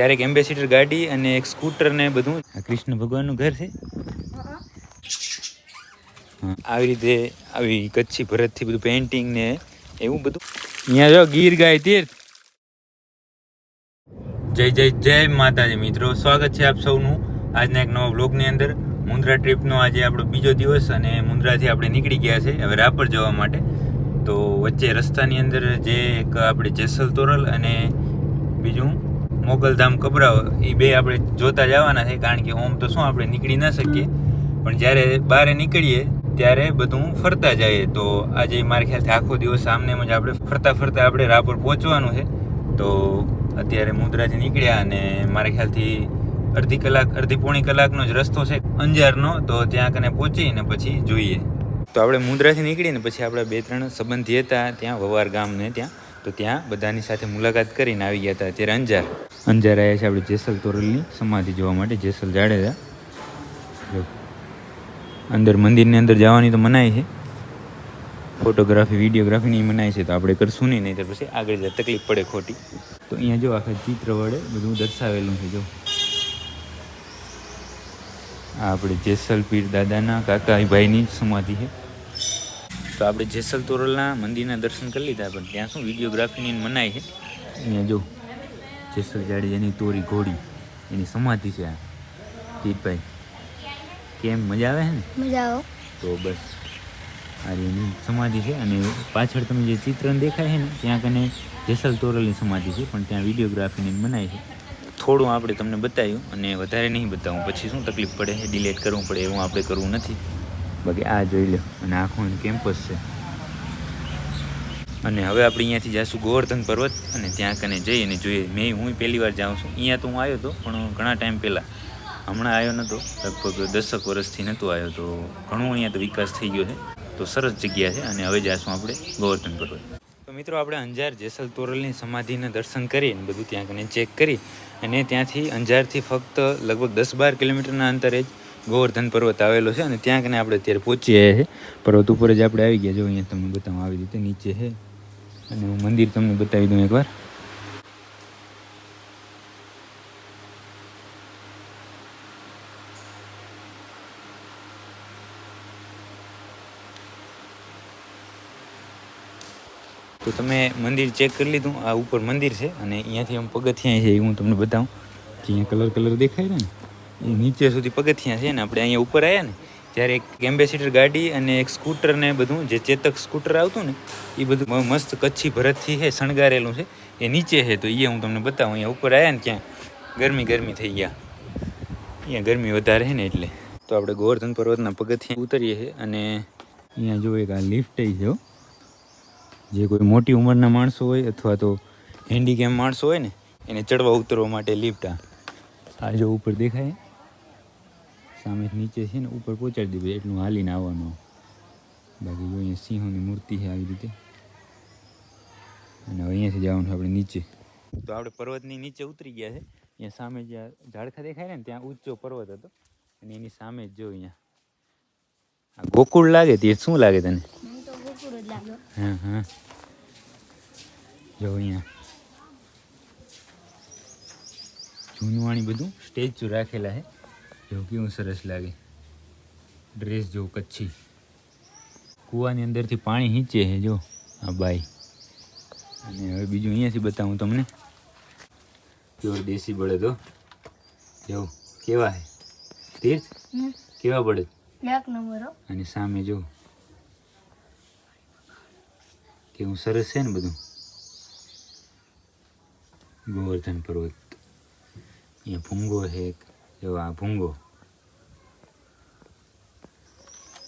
ક્યારેક એમ્બેસિડર ગાડી અને એક સ્કૂટર ને બધું. આ કૃષ્ણ ભગવાનનું ઘર છે. આવી રીતે આવી કચ્છી ભરતથી બધું પેઇન્ટિંગ ને એવું બધું. અહીંયા જો ગીર ગાય તીર્થ. જય જય જય માતાજી મિત્રો. સ્વાગત છે આપ સૌનું આજના એક નવા બ્લોગની અંદર. મુન્દ્રા ટ્રીપનો આજે આપણો બીજો દિવસ અને મુંદ્રાથી આપણે નીકળી ગયા છે હવે રાપર જવા માટે. તો વચ્ચે રસ્તાની અંદર જે એક આપણે જેસલ તોરલ અને બીજું મોગલધામ કબરાવ એ બે આપણે જોતા જવાના છે, કારણ કે ઓમ તો શું આપણે નીકળી ના શકીએ. પણ જ્યારે બહાર નીકળીએ, ત્યારે બધું ફરતા જઈએ. તો આજે મારા ખ્યાલથી આખો દિવસ આમને જ આપણે ફરતા ફરતા આપણે રાપર પહોંચવાનું છે. તો અત્યારે મુદ્રાથી નીકળ્યા અને મારા ખ્યાલથી અડધી કલાક, અડધી પોણી કલાકનો જ રસ્તો છે અંજારનો. તો ત્યાં કને પહોંચીને પછી જોઈએ. તો આપણે મુદ્રાથી નીકળીને પછી આપણા બે ત્રણ સંબંધી હતા ત્યાં વવાર ગામને ત્યાં તો ત્યાં બધાની સાથે મુલાકાત કરીને આવી ગયા હતા. અત્યારે અંજાર. અંજાર આવ્યા છે આપણે જેસલ તોરલની સમાધિ જોવા માટે, જેસલ જાડેજા. જો, અંદર મંદિરની અંદર જવાની તો મનાય છે. ફોટોગ્રાફી વિડીયોગ્રાફીની મનાય છે, તો આપણે કરશું નહીં નહીં પછી આગળ જાય તકલીફ પડે ખોટી. તો અહીંયા જો આખા ચિત્ર વડે બધું દર્શાવેલું છે, જો. આ આપણે જેસલ પીર દાદાના કાકાભાઈની સમાધિ છે. તો આપણે જેસલ તોરલના મંદિરના દર્શન કરી લીધા પણ ત્યાં શું વિડીયોગ્રાફીની મનાય છે? અહીંયા જો જેસલ જાડેજાની તોરી ઘોડી એની સમાધિ છે આ. પીરભાઈ કેમ? મજા આવે છે ને? મજા આવે. તો બસ આ એની સમાધિ છે અને પાછળ તમે જે ચિત્ર દેખાય છે ને ત્યાં કને જેસલ તોરલની સમાધિ છે પણ ત્યાં વિડીયોગ્રાફીની મનાય છે. થોડું આપણે તમને બતાવ્યું અને વધારે નહીં બતાવું. પછી શું તકલીફ પડે? ડિલેટ કરવું પડે એવું આપણે કરવું નથી. બાકી આ જોઈ લો અને આખું કેમ્પસ છે. અને હવે આપણે અહીંયાથી જઈશું ગોવર્ધન પર્વત અને ત્યાં કને જઈ અને જોઈએ. મેં હું પહેલી વાર જાઉં છું. અહીંયા તો હું આવ્યો હતો પણ ઘણા ટાઈમ પહેલાં. હમણાં આવ્યો નહોતો. લગભગ દસક વર્ષથી નહોતો આવ્યો તો ઘણો અહીંયા તો વિકાસ થઈ ગયો છે. તો સરસ જગ્યા છે અને હવે જઈશું આપણે ગોવર્ધન પર્વત. તો મિત્રો આપણે અંજાર જેસલ તોરલની સમાધિના દર્શન કરી અને બધું ત્યાં કને ચેક કરી અને ત્યાંથી અંજારથી ફક્ત લગભગ દસ બાર કિલોમીટરના અંતરે જ ગોવર્ધન પર્વત આવેલો છે અને ત્યાં કને આપણે અત્યારે પહોંચી ગયા છે પર્વત ઉપર જ આપણે આવી ગયા જો અહીંયા તમને બતાવવા આવી રીતે નીચે છે. અને હું મંદિર તમને બતાવી દઉં એકવાર. તો તમે મંદિર ચેક કરી લીધું. આ ઉપર મંદિર છે અને અહીંયાથી આમ પગથિયાં છે એ હું તમને બતાવું. કે અહીંયા કલર કલર દેખાય ને? નીચે સુધી પગથિયાં છે ને, આપણે અહીંયા ઉપર આવ્યા ને, ત્યારે એક એમ્બેસિડર ગાડી અને એક સ્કૂટર ને બધું, જે ચેતક સ્કૂટર આવતું ને, એ બધું મસ્ત કચ્છી ભરતથી છે શણગારેલું છે. એ નીચે છે તો એ હું તમને બતાવું, અહીંયા ઉપર આવ્યા ને ક્યાં ગરમી ગરમી થઈ ગયા. અહીંયા ગરમી વધારે છે ને એટલે. તો આપણે ગોવર્ધન પર્વતના પગથિયાં ઉતરીએ છીએ અને અહીંયા જો એક આ લિફ્ટ છે જો કોઈ મોટી ઉંમરના માણસો હોય અથવા તો હેન્ડીકેમ માણસો હોય ને, એને ચડવા ઉતરવા માટે લિફ્ટ આ. જો ઉપર દેખાય સામે નીચે છે ને ઉપર પહોંચાડી દીધું એટલું હાલીને આવવાનું. બાકી જો અહીંયા સિંહોની મૂર્તિ છે આવી રીતે. અને અહીંયાથી જવાનું છે આપણે નીચે. તો આપણે પર્વતની નીચે ઉતરી ગયા છે. અહીંયા સામે જ્યાં ઝાડખા દેખાય ને ત્યાં ઊંચો પર્વત હતો. અને એની સામે જ જો અહીંયા. આ ગોકુળ લાગે તે શું લાગે તને? હા હા. જો અહીંયા. જૂનવાણી બધું સ્ટેચ્યુ રાખેલા છે. જો કેવું સરસ લાગે. ડ્રેસ જો કચ્છી. કૂવાની અંદરથી પાણી હીંચે છે જો. આ બાઈ અને હવે બીજું અહીંયાથી બતાવું તમને. પ્યોર દેશી બળદ હો. જો કેવા છે? તીર્થ? કેવા બળદ? અને સામે જો. કેવું સરસ છે ને બધું. ગોવર્ધન પર્વત. અહીંયા ભૂંગો છે એક. જો આ ભૂંગો.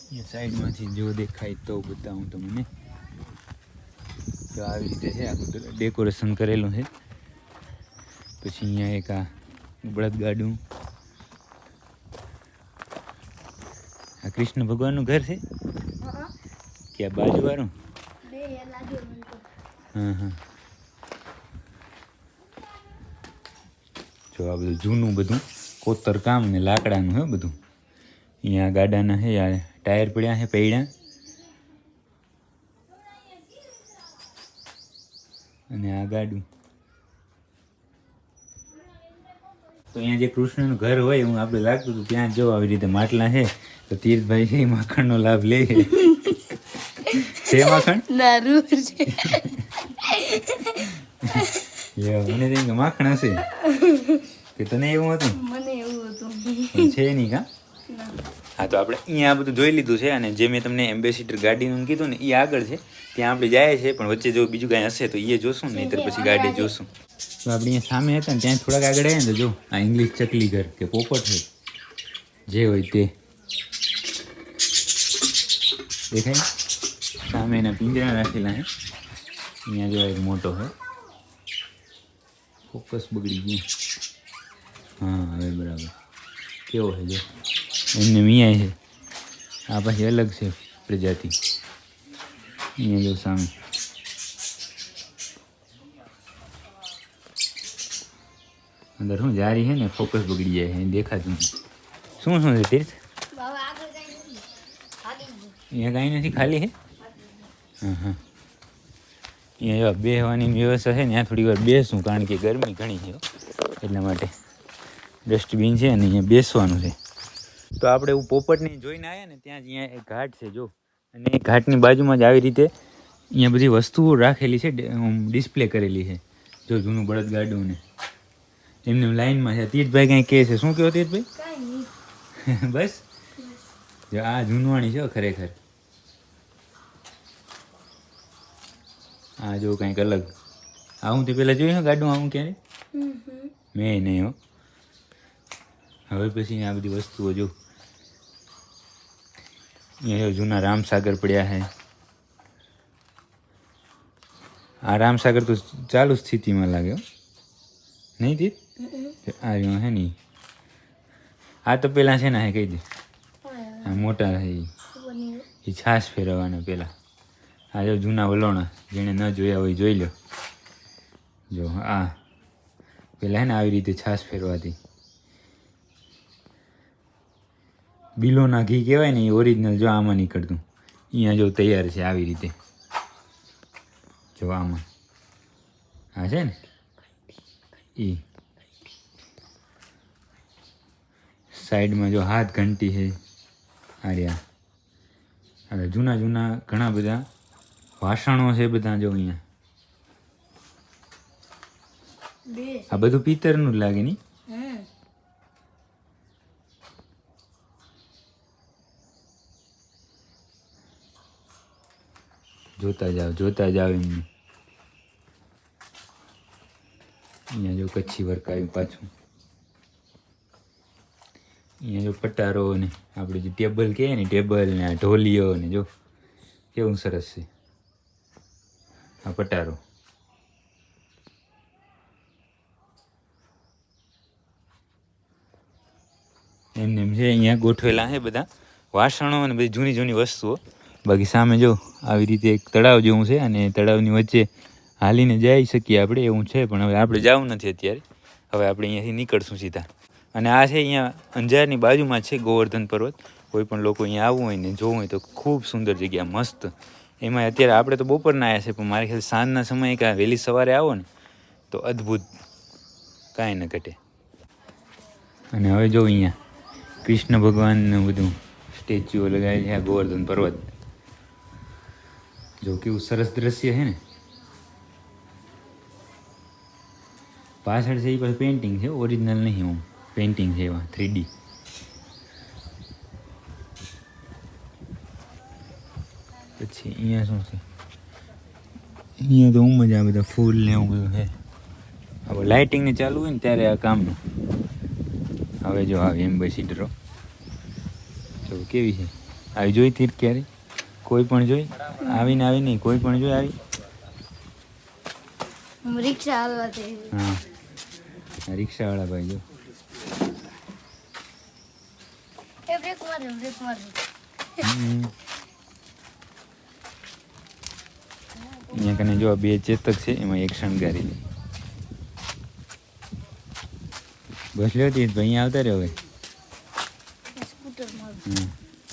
અહીંયા સાઈડમાંથી જો દેખાય તો બતાવું તમને. તો આવી રીતે છે આખું ડેકોરેશન કરેલું છે. પછી અહીંયા એક આ બળદગાડું આ કૃષ્ણ ભગવાનનું ઘર છે? કે આ બાજુવાળું? બે એ લાગ્યો મને તો. હા હા. જો આ બધું જૂનું બધું. કોતર કામ ને લાકડાનું હે બધું. અહીંયા ગાડાના હે આ ટાયર પડ્યા છે પૈડા. અને આ ગાડું. તો અહીંયા જે કૃષ્ણનું ઘર હોય હું આપણે લાગતું હતું ત્યાં જો આવી રીતે માટલા છે તો તીર્થભાઈ માખણનો લાભ લે. છે માખણ? છે. મને કે માખણ હશે. કે તને એવું હતું? છે નહીં કા હા તો આપણે અહીંયા બધું જોઈ લીધું છે અને જે મેં તમને એમ્બેસિડર ગાડીનું કીધું ને એ આગળ છે. ત્યાં આપણે જાય છે પણ વચ્ચે જો બીજું કાંઈ હશે તો એ જોશું ને નહીંતર પછી ગાડી જોશું. તો આપણે અહીંયા સામે હતા ને ત્યાં થોડાક આગળ આવ્યા ને તો જો આ ઇંગ્લિશ ચકલી ઘર કે પોપટ હોય જે હોય તે. દેખાય? સામે એના પિંજરા રાખેલા છે. અહીંયા જો એક મોટો હોય ફોકસ બગડી ગયું. હા હવે બરાબર. કેવો છે જો. એમને મિયા છે. આ પછી અલગ છે પ્રજાતિ. અહીંયા જો સામે. અંદર શું જારી છે ને ફોકસ બગડી જાય છે દેખાતું નથી. શું શું છે તીર્થ? બાબા આગળ કઈ નથી આગળ જો. અહીંયા કાંઈ નથી, ખાલી છે? હા હા અહીંયા જો બેસવાની વ્યવસ્થા છે ને, ત્યાં થોડી વાર બેસું, કારણ કે ગરમી ઘણી છે હો. એટલા માટે. ડસ્ટબિન છે અને અહીંયા બેસવાનું છે. તો આપણે એવું પોપટની જોઈને આવ્યા ને ત્યાં જ અહીંયા ઘાટ છે જો. અને એ ઘાટની બાજુમાં જ આવી રીતે અહીંયા બધી વસ્તુઓ રાખેલી છે ડિસ્પ્લે કરેલી છે જો જૂનું બળદગાડું ને એમને લાઈનમાં છે. તીર્થભાઈ કંઈ કહે છે? શું કહો તીર્થભાઈ? બસ? જો આ જૂનવાણી છે ખરેખર. આ જો કંઈક અલગ. આવું તે પેલા જોયું ગાડું આવું ક્યારે મેં નહીં હો. હવે પછી આ બધી વસ્તુઓ જો અહીંયા જૂના રામસાગર પડ્યા છે. આ રામસાગર તો ચાલુ સ્થિતિમાં લાગ્યો નહીં તીત? આ રહ્યો હે નહીં. આ તો પેલા છે ને હે કહી દે. આ મોટા છે એ છાશ ફેરવવાના પેલા. આ જો જૂના વલોણા જેણે ન જોયા હોય જોઈ લો જો આ. પેલા હે ને આવી રીતે છાશ ફેરવાતી. બિલોના ઘી કહેવાય ને એ ઓરિજિનલ જો આમાં નીકળતું. અહીંયા જો તૈયાર છે આવી રીતે. જો આમાં. હા છે ને? એ સાઈડમાં જો હાથ ઘંટી છે. આર્યા હવે જૂના જૂના ઘણા બધા વાસણો છે બધા જો અહીંયા. આ બધું પિત્તરનું જ લાગે નહીં જોતા જાઓ જોતા જાઓ એમને. અહીંયા જો કચ્છી વર્ક આવ્યું પાછું. અહીંયા જો પટારો ને આપણે જે ટેબલ કહે ને, ટેબલ ને આ ઢોલીઓ ને જો, કેવું સરસ છે. આ પટારો. એમને એમ છે અહીંયા ગોઠવેલા છે બધા વાસણો અને બધી જૂની જૂની વસ્તુઓ. બાકી સામે જો આવી રીતે એક તળાવ જેવું છે અને તળાવની વચ્ચે હાલીને જઈ શકીએ આપણે, એવું છે, પણ હવે આપણે જવું નથી અત્યારે. હવે આપણે અહીંયાથી નીકળશું સીધા. અને આ છે અહીંયા અંજારની બાજુમાં છે ગોવર્ધન પર્વત. કોઈ પણ લોકો અહીંયા આવવું હોય ને જોવું હોય તો ખૂબ સુંદર જગ્યા, મસ્ત. એમાં અત્યારે આપણે તો બપોરના આવ્યા છે, પણ મારે ખ્યાલ સાંજના સમયે કાં વહેલી સવારે આવો ને, તો અદ્ભુત. કાંઈ ન ઘટે. અને હવે જો અહીંયા કૃષ્ણ ભગવાનનું બધું સ્ટેચ્યુઓ લગાવેલી છે આ ગોવર્ધન પર્વત. જો કેવું સરસ દ્રશ્ય છે ને. પાછળ છે એ પાસે પેઇન્ટિંગ છે ઓરિજિનલ નહીં હું પેઇન્ટિંગ છે એવા થ્રીડી પછી અહીંયા શું છે? અહીંયા તો હું મજા બધા ફૂલ ને એવું બધું છે. હવે લાઇટિંગને ચાલુ હોય ને ત્યારે આ કામનું. હવે જો આવી એમ્બેસીડરો તો કેવી છે? આવી જોઈ તીર ક્યારે? કોઈ પણ જોઈ. આવીને આવી નહીં કોઈ પણ જોઈ આવી. રિક્ષા હા. આ રિક્ષાવાળા ભાઈ જો. અહીંયા કને જો બે ચેતક છે એમાં એક શણગારી બસ લેતી ભાઈ આવતા રહ્યો હવે.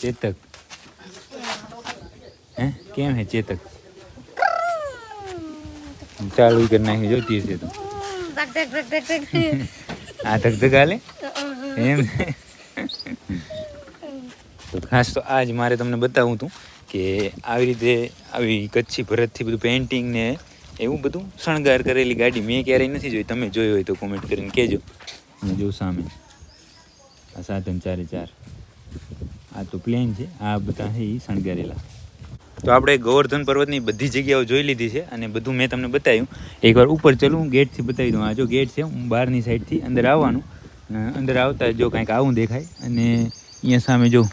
ચેતક. હે? કેમ હે ચેતક? ચાલુ કરી નાખી જો છે તો. આ ધક ધક હાલે? એમ તો ખાસ તો આજ મારે તમને બતાવું હતું કે આવી રીતે આવી કચ્છી ભરતથી બધું પેઇન્ટિંગ ને એવું બધું શણગાર કરેલી ગાડી મેં ક્યારેય નથી જોઈ. તમે જોઈ હોય તો કોમેન્ટ કરીને કહેજો. હું જોઉં સામે. આ સાધન ચારે ચાર. આ તો પ્લેન છે. આ બધા એ શણગારેલા. તો આપણે ગોવર્ધન પર્વતની બધી જગ્યાઓ જોઈ લીધી છે અને બધું મેં તમને બતાવ્યું. એકવાર ઉપર ચલું, ગેટથી બતાવી દઉં. આ જો ગેટ છે, હું બહારની સાઈડથી અંદર આવવાનું. અંદર આવતા જો કાંઈક આવું દેખાય. અને અહીંયા સામે જો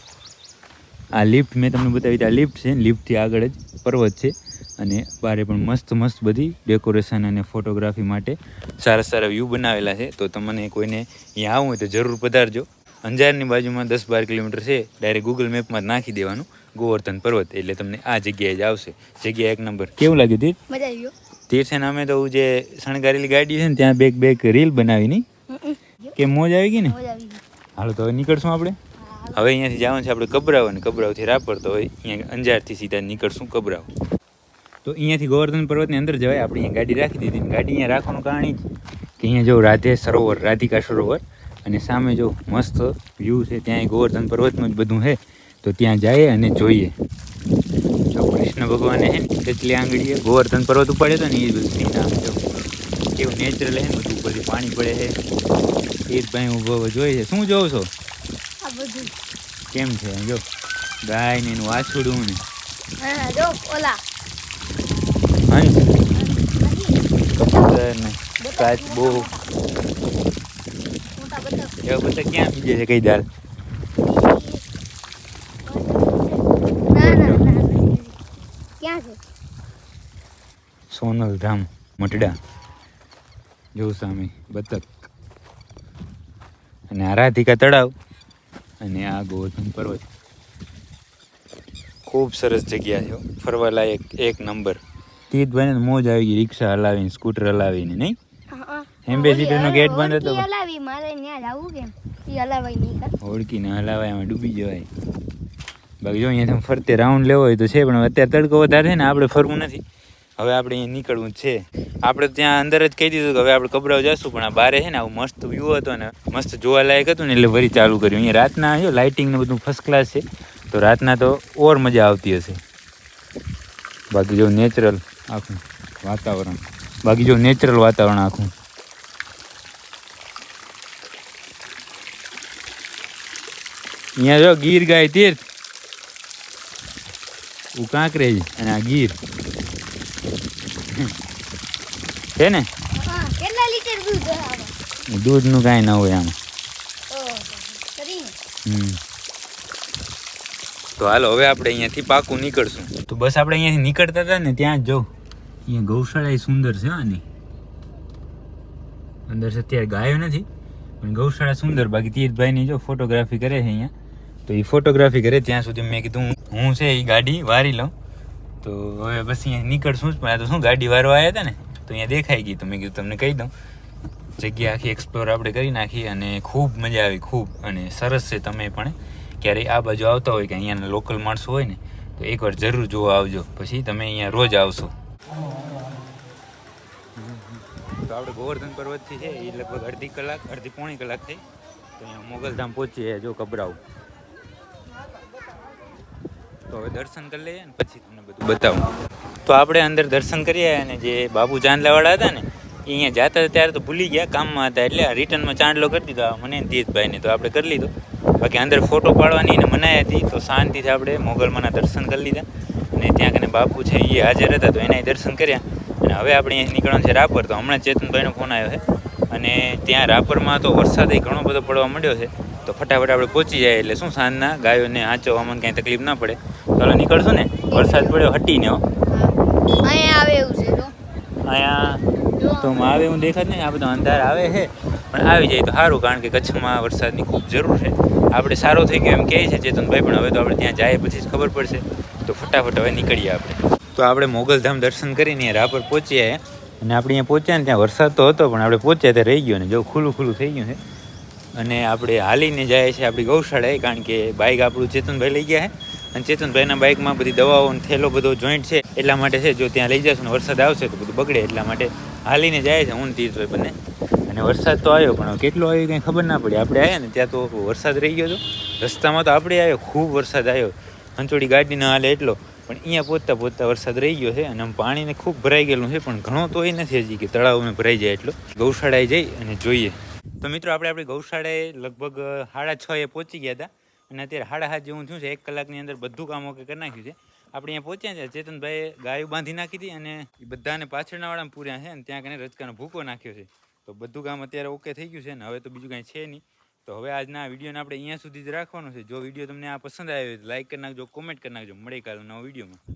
આ લિફ્ટ, મેં તમને બતાવી આ લિફ્ટ છે લિફ્ટથી આગળ જ પર્વત છે. અને બારે પણ મસ્ત મસ્ત બધી ડેકોરેશન અને ફોટોગ્રાફી માટે સારા સારા વ્યૂ બનાવેલા છે. તો તમને કોઈને અહીંયા આવવું હોય તો જરૂર પધારજો. અંજારની બાજુમાં દસ બાર કિલોમીટર છે ડાયરેક્ટ ગૂગલ મેપમાં નાખી દેવાનું ગોવર્ધન પર્વત એટલે તમને આ જગ્યાએ જ આવશે. જગ્યા એક નંબર. કેવું લાગ્યું તીર્થ મજા આવી ગયો. તીર અમે તો જે શણગારેલી ગાડી છે ને ત્યાં બેક બેક રીલ બનાવીની. કે મોજ આવી ગઈ ને? હાલો તો હવે નીકળશું આપણે? હવે અહીંયાથી જવાનું છે આપણે કબરાવ અને કબરાવથી રાપર તો અહીંયા અંજારથી સીધા નીકળશું કબરાવ. તો અહીંયાથી ગોવર્ધન પર્વતની અંદર જવાય આપણે અહીંયા ગાડી રાખી દીધી ગાડી અહીંયા રાખવાનું કારણ એ જ કે અહીંયા જો રાધે સરોવર રાધિકા સરોવર અને સામે જો મસ્ત વ્યૂ છે ત્યાં ગોવર્ધન પર્વતનું જ બધું છે તો ત્યાં જઈએ અને જોઈએ. જો કૃષ્ણ ભગવાને હે ને તેટલી આંગળીએ ગોવર્ધન પર્વત ઉપાડ્યો હતો ને એ બધું સીન આવે જો કેવું નેચરલ હે બધું ઉપરથી પાણી પડે છે. એ જ ભાઈ ઊભો જોઈએ છે. શું જોવો છો? કેમ છે? જો ગાય ને એનું વાછુડું ને. હંસ કબૂતર ને કાચબો એવા બધા ક્યાં બીજે છે કઈ દાલ ના ના ના નથી. ક્યાં છે સોનલ ધામ મટડા જો સામે બતક અને આ રાધિકા તળાવ અને આ ગોવર્ધન પર્વત ખૂબ સરસ જગ્યા છે. ફરવા લાયક એક નંબર તીર્થભાઈને મોજ આવી ગઈ રિક્ષા હલાવીને સ્કૂટર હલાવીને નહીં Ambassador નો gate બંધ હતો. હલાવી મારે ત્યાં જવું કેમ? ઈ હલાવાય નહીં કાં? ઓળખીને હલાવાય એમાં ડૂબી જવાય. બાકી જો અહીંયા તમે ફરતે રાઉન્ડ લેવો હોય તો છે પણ અત્યારે તડકો વધારે છે ને આપણે ફરવું નથી. હવે આપણે અહીંયા નીકળવું છે. આપણે ત્યાં અંદર જ કહી દીધું કે હવે આપણે કબરાવ જશું પણ આ બારે છે ને આવું મસ્ત વ્યૂ હતો ને મસ્ત જોવાલાયક હતું ને એટલે વરી ચાલુ કર્યું. અહીંયા રાતના જો લાઇટિંગ ને બધું ફર્સ્ટ ક્લાસ છે. તો રાતના તો ઓર મજા આવતી હશે. બાકી જો નેચરલ આખું વાતાવરણ. બાકી જો નેચરલ વાતાવરણ આખું. અહીંયા જો ગીર ગાય તીર્થ. હું કાંકરેજ અને આ ગીર. છે ને? કેટલા લીટર દૂધ ધરાવે? દૂધનું કાંઈ ના હોય આમાં. તો હાલો હવે આપણે અહીંયાથી પાકું નીકળશું. તો બસ આપણે અહીંયાથી નીકળતા હતા ને ત્યાં જ જો. અહીંયા ગૌશાળા એ સુંદર છે આની અંદર અત્યારે ગાયો નથી પણ ગૌશાળા સુંદર. બાકી તીર્થભાઈની જો ફોટોગ્રાફી કરે છે અહીંયા. તો એ ફોટોગ્રાફી કરે, ત્યાં સુધી મેં કીધું, હું છે એ ગાડી વારી લઉં. તો હવે બસ અહીંયા નીકળશું જ, પણ આ તો શું ગાડી વારવા આવ્યા હતા ને, તો અહીંયા દેખાઈ ગઈ, તો મેં કીધું તમને કહી દઉં. જગ્યા આખી એક્સપ્લોર આપણે કરી નાખી અને ખૂબ મજા આવી, ખૂબ અને સરસ છે તમે પણ. ક્યારેય આ બાજુ આવતા હોય કે અહીંયાના લોકલ માણસો હોય ને, તો એકવાર જરૂર જોવા આવજો. પછી તમે અહીંયા રોજ આવશો. તો આપણે ગોવર્ધન પર્વતથી છે એ લગભગ અડધી કલાક, અડધી પોણી કલાક થઈ. તો અહીંયા મોગલધામ પહોંચીએ, જો કબરાવ તો હવે દર્શન કરી લઈએ ને પછી તમને બધું બતાવું. તો આપણે અંદર દર્શન કરીએ અને જે બાબુ ચાંદલાવાળા હતા ને, એ અહીંયા જતા હતા ત્યારે તો ભૂલી ગયા, કામમાં હતા એટલે રિટર્નમાં ચાંદલો કરી દીધો મને દીતભાઈને તો આપણે કરી લીધો. બાકી અંદર ફોટો પાડવાની એને મનાઈ હતી, તો શાંતિથી આપણે મોગલમાના દર્શન કરી લીધા. અને ત્યાં કને બાપુ છે એ હાજર હતા, તો એના દર્શન કર્યા. અને હવે આપણે અહીંયા નીકળવાનું છે રાપર, તો હમણાં ચેતનભાઈનો ફોન આવ્યો છે. અને ત્યાં રાપરમાં તો વરસાદ ઘણો બધો પડવા માંડ્યો છે. તો ફટાફટ આપણે પહોંચી જાય એટલે શું સાંજના ગાયોને હાંચવામાં કાંઈ તકલીફ ના પડે. તો નીકળશું ને? વરસાદ પડ્યો હટીને અહીંયા આવે એવું છે તો અહીંયા તો આવે એવું દેખાત નહીં. આ બધો અંધાર આવે છે. પણ આવી જાય તો સારું કારણ કે કચ્છમાં વરસાદની ખૂબ જરૂર છે. આપણે સારો થઈ ગયો એમ કહે છે ચેતનભાઈ પણ હવે તો આપણે ત્યાં જાય પછી જ ખબર પડશે. તો ફટાફટ હવે નીકળીએ આપણે. તો આપણે મોગલધામ દર્શન કરીને રાપર પહોંચ્યા અને આપણે અહીંયા પહોંચ્યા ને ત્યાં વરસાદ તો હતો પણ આપણે પહોંચ્યા ત્યાં રહી ગયો ને. જો ખુલ્લું ખુલ્લું થઈ ગયું છે. અને આપણે હાલીને જાય છે આપણી ગૌશાળાએ કારણ કે બાઇક આપણું ચેતનભાઈ લઈ ગયા છે. અને ચેતનભાઈના બાઇકમાં બધી દવાઓ અને થેલો બધો જોઈન્ટ છે, એટલા માટે છે, જો ત્યાં લઈ જશું ને વરસાદ આવશે તો બધું બગડે, એટલા માટે હાલીને જાય છે, હું તીર્થભાઈ બંને. અને વરસાદ તો આવ્યો, પણ કેટલો આવ્યો કંઈ ખબર ના પડી. આપણે આવ્યા ને, ત્યાં તો વરસાદ રહી ગયો હતો રસ્તામાં તો આપણે આવ્યો ખૂબ વરસાદ આવ્યો. હંચોડી ગાડી ના હાલે એટલો. પણ અહીંયા પહોંચતા પહોંચતા વરસાદ રહી ગયો છે, અને આમ પાણીને ખૂબ ભરાઈ ગયેલું છે, પણ ઘણો તો એ નથી હજી કે તળાવમાં ભરાઈ જાય એટલો. ગૌશાળાએ જઈ અને જોઈએ. તો મિત્રો, આપણે આપણી ગૌશાળાએ લગભગ સાડા છ એ પહોંચી ગયા હતા. અને અત્યારે હાડા હાથ જેવું થયું છે, એક કલાકની અંદર બધું કામ ઓકે કરી નાખ્યું છે. આપણે અહીંયા પહોંચ્યા છે, ચેતનભાઈએ ગાયો બાંધી નાખી હતી અને બધાને પાછળના વાળામાં પૂર્યા છે અને ત્યાં કને રચકાનો ભૂકો નાખ્યો છે. તો બધું કામ અત્યારે ઓકે થઈ ગયું છે ને હવે તો બીજું કાંઈ છે નહીં. તો હવે આજના વિડીયોને આપણે અહીંયા સુધી જ રાખવાનો છે. જો વીડિયો તમને આ પસંદ આવ્યો હોય તો લાઈક કરી નાખજો, કોમેન્ટ કરી નાખજો. મળે કાલે નવો વિડીયોમાં.